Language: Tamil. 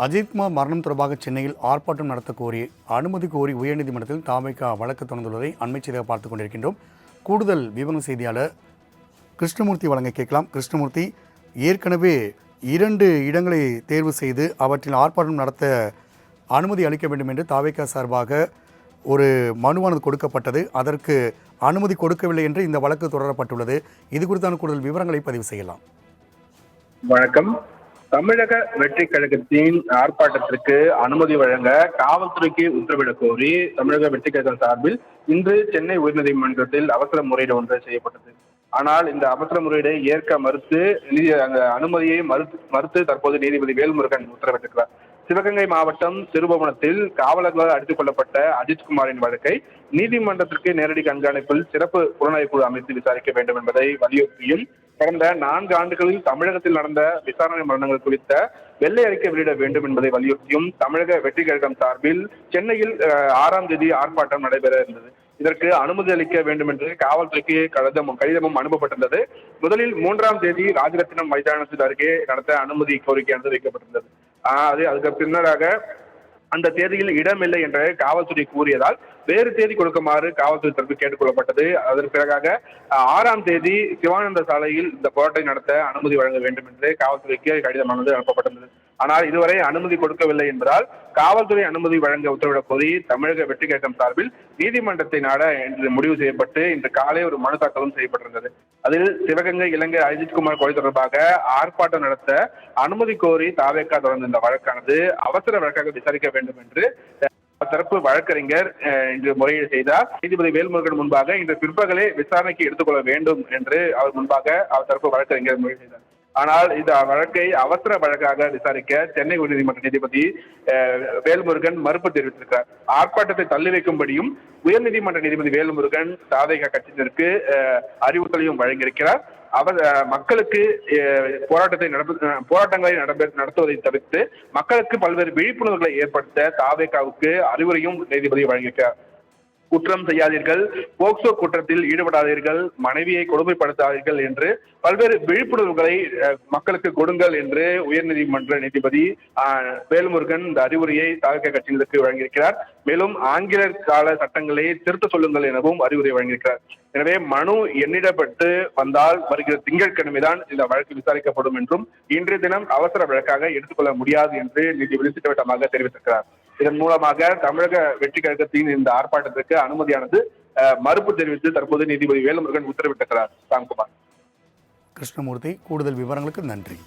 அஜித்குமார் மரணம் தொடர்பாக சென்னையில் ஆர்ப்பாட்டம் நடத்த கோரி அனுமதி கோரி உயர்நீதிமன்றத்தில் தாமைக்கா வழக்கு தொடர்ந்துள்ளதை அண்மை செய்தியாக பார்த்துக் கொண்டிருக்கின்றோம். கூடுதல் விவரம் செய்தியாளர் கிருஷ்ணமூர்த்தி வழங்க கேட்கலாம். கிருஷ்ணமூர்த்தி ஏற்கனவே இரண்டு இடங்களை தேர்வு செய்து அவற்றில் ஆர்ப்பாட்டம் நடத்த அனுமதி அளிக்க வேண்டும் என்று தாவேக்கா சார்பாக ஒரு மனுவானது கொடுக்கப்பட்டது. அதற்கு அனுமதி கொடுக்கவில்லை என்று இந்த வழக்கு தொடரப்பட்டுள்ளது. இது குறித்தான கூடுதல் விவரங்களை பதிவு செய்யலாம். வணக்கம். தமிழக வெற்றி கழகத்தின் ஆர்ப்பாட்டத்திற்கு அனுமதி வழங்க காவல்துறைக்கு உத்தரவிடக் கோரி தமிழக வெற்றி கழகம் சார்பில் இன்று சென்னை உயர்நீதிமன்றத்தில் அவசர முறையீடு ஒன்று செய்யப்பட்டது. ஆனால் இந்த அவசர முறையீடை ஏற்க மறுத்து நீதி அந்த அனுமதியை மறுத்து மறுத்து தற்போது நீதிபதி வேல்முருகன் உத்தரவிட்டிருக்கிறார். சிவகங்கை மாவட்டம் திருபுவனத்தில் காவலர்களால் அடித்துக் கொள்ளப்பட்ட அஜித்குமாரின் வழக்கை நீதிமன்றத்திற்கு நேரடி கண்காணிப்பில் சிறப்பு புலனாய்வு குழு அமைத்து விசாரிக்க வேண்டும் என்பதை வலியுறுத்தியும் கடந்த நான்கு ஆண்டுகளில் தமிழகத்தில் நடந்த விசாரணை மரணங்கள் குறித்த வெள்ளை அறிக்கை வெளியிட வேண்டும் என்பதை வலியுறுத்தியும் தமிழக வெற்றி கழகம் சார்பில் சென்னையில் ஆறாம் தேதி ஆர்ப்பாட்டம் நடைபெற இருந்தது. இதற்கு அனுமதி அளிக்க வேண்டும் என்று காவல்துறைக்கு கடிதமும் கடிதமும் அனுப்பப்பட்டிருந்தது. முதலில் மூன்றாம் தேதி ராஜரத்தினம் மைதானத்தில் அருகே நடத்த அனுமதி கோரிக்கையானது வைக்கப்பட்டிருந்தது. அது அதுக்கு பின்னராக அந்த தேதியில் இடமில்லை என்று காவல்துறை கூறியதால் வேறு தேதி கொடுக்குமாறு காவல்துறை தரப்பு கேட்டுக்கொள்ளப்பட்டது. அதற்கு பிறகாக ஆறாம் தேதி சிவானந்த சாலையில் இந்த போராட்டம் நடத்த அனுமதி வழங்க வேண்டும் என்று காவல்துறைக்கு கடிதமானது அனுப்பப்பட்டிருந்தது ஆனால் இதுவரை அனுமதி கொடுக்கவில்லை என்பதால் காவல்துறை அனுமதி வழங்க உத்தரவிடக் கோரி தமிழக வெற்றி கழகம் சார்பில் நீதிமன்றத்தை நாட இன்று முடிவு செய்யப்பட்டு இன்று காலை ஒரு மனு தாக்கலும் செய்யப்பட்டிருந்தது. அதில் சிவகங்கை இலங்கை அஜித்குமார் கொலை தொடர்பாக ஆர்ப்பாட்டம் நடத்த அனுமதி கோரி தாவேக்கா தொடர்ந்த இந்த வழக்கானது அவசர வழக்காக விசாரிக்க வேண்டும் என்று தரப்பு வழக்கறிஞர் இன்று முறையீடு செய்தார். நீதிபதி வேல்முருகன் முன்பாக இன்று பிற்பகலே விசாரணைக்கு எடுத்துக்கொள்ள வேண்டும் என்று அவர் முன்பாக அவர் தரப்பு வழக்கறிஞர் முறையீடு செய்தார். ஆனால் இந்த வழக்கை அவசர வழக்காக விசாரிக்க சென்னை உயர்நீதிமன்ற நீதிபதி வேல்முருகன் மறுப்பு தெரிவித்திருக்கிறார். ஆர்ப்பாட்டத்தை தள்ளி வைக்கும்படியும் உயர்நீதிமன்ற நீதிபதி வேல்முருகன் தாவேகா கட்சியினருக்கு அறிவுறுத்தலையும் வழங்கியிருக்கிறார். அவர் மக்களுக்கு போராட்டத்தை நடப்பு போராட்டங்களை நடப்ப- நடத்துவதை தவிர்த்து மக்களுக்கு பல்வேறு விழிப்புணர்வுகளை ஏற்படுத்த தாவேகாவுக்கு அறிவுரையும் நீதிபதி வழங்கியிருக்கிறார். குற்றம் செய்யாதீர்கள். போக்சோ குற்றத்தில் ஈடுபடாதீர்கள். மனைவியை கொடுமைப்படுத்தாதீர்கள் என்று பல்வேறு விழிப்புணர்வுகளை மக்களுக்கு கொடுங்கள் என்று உயர்நீதிமன்ற நீதிபதி வேல்முருகன் இந்த அறிவுரையை தாவேகா கட்சியினருக்கு வழங்கியிருக்கிறார். மேலும் ஆங்கில கால சட்டங்களை திருத்த சொல்லுங்கள் எனவும் அறிவுரை வழங்கியிருக்கிறார். எனவே மனு எண்ணிடப்பட்டு வந்தால் வருகிற திங்கட்கிழமைதான் இந்த வழக்கு விசாரிக்கப்படும் என்றும் இன்றைய தினம் அவசர வழக்காக எடுத்துக்கொள்ள முடியாது என்று நீதிபதி திட்டவட்டமாக தெரிவித்திருக்கிறார். இதன் மூலமாக தமிழக வெற்றி கழகத்தின் இந்த ஆர்ப்பாட்டத்திற்கு அனுமதியானது மறுப்பு தெரிவித்து தற்போது நீதிபதி வேலுமுருகன் உத்தரவிட்டிருக்கிறார். ராம்குமார். கிருஷ்ணமூர்த்தி கூடுதல் விவரங்களுக்கு நன்றி.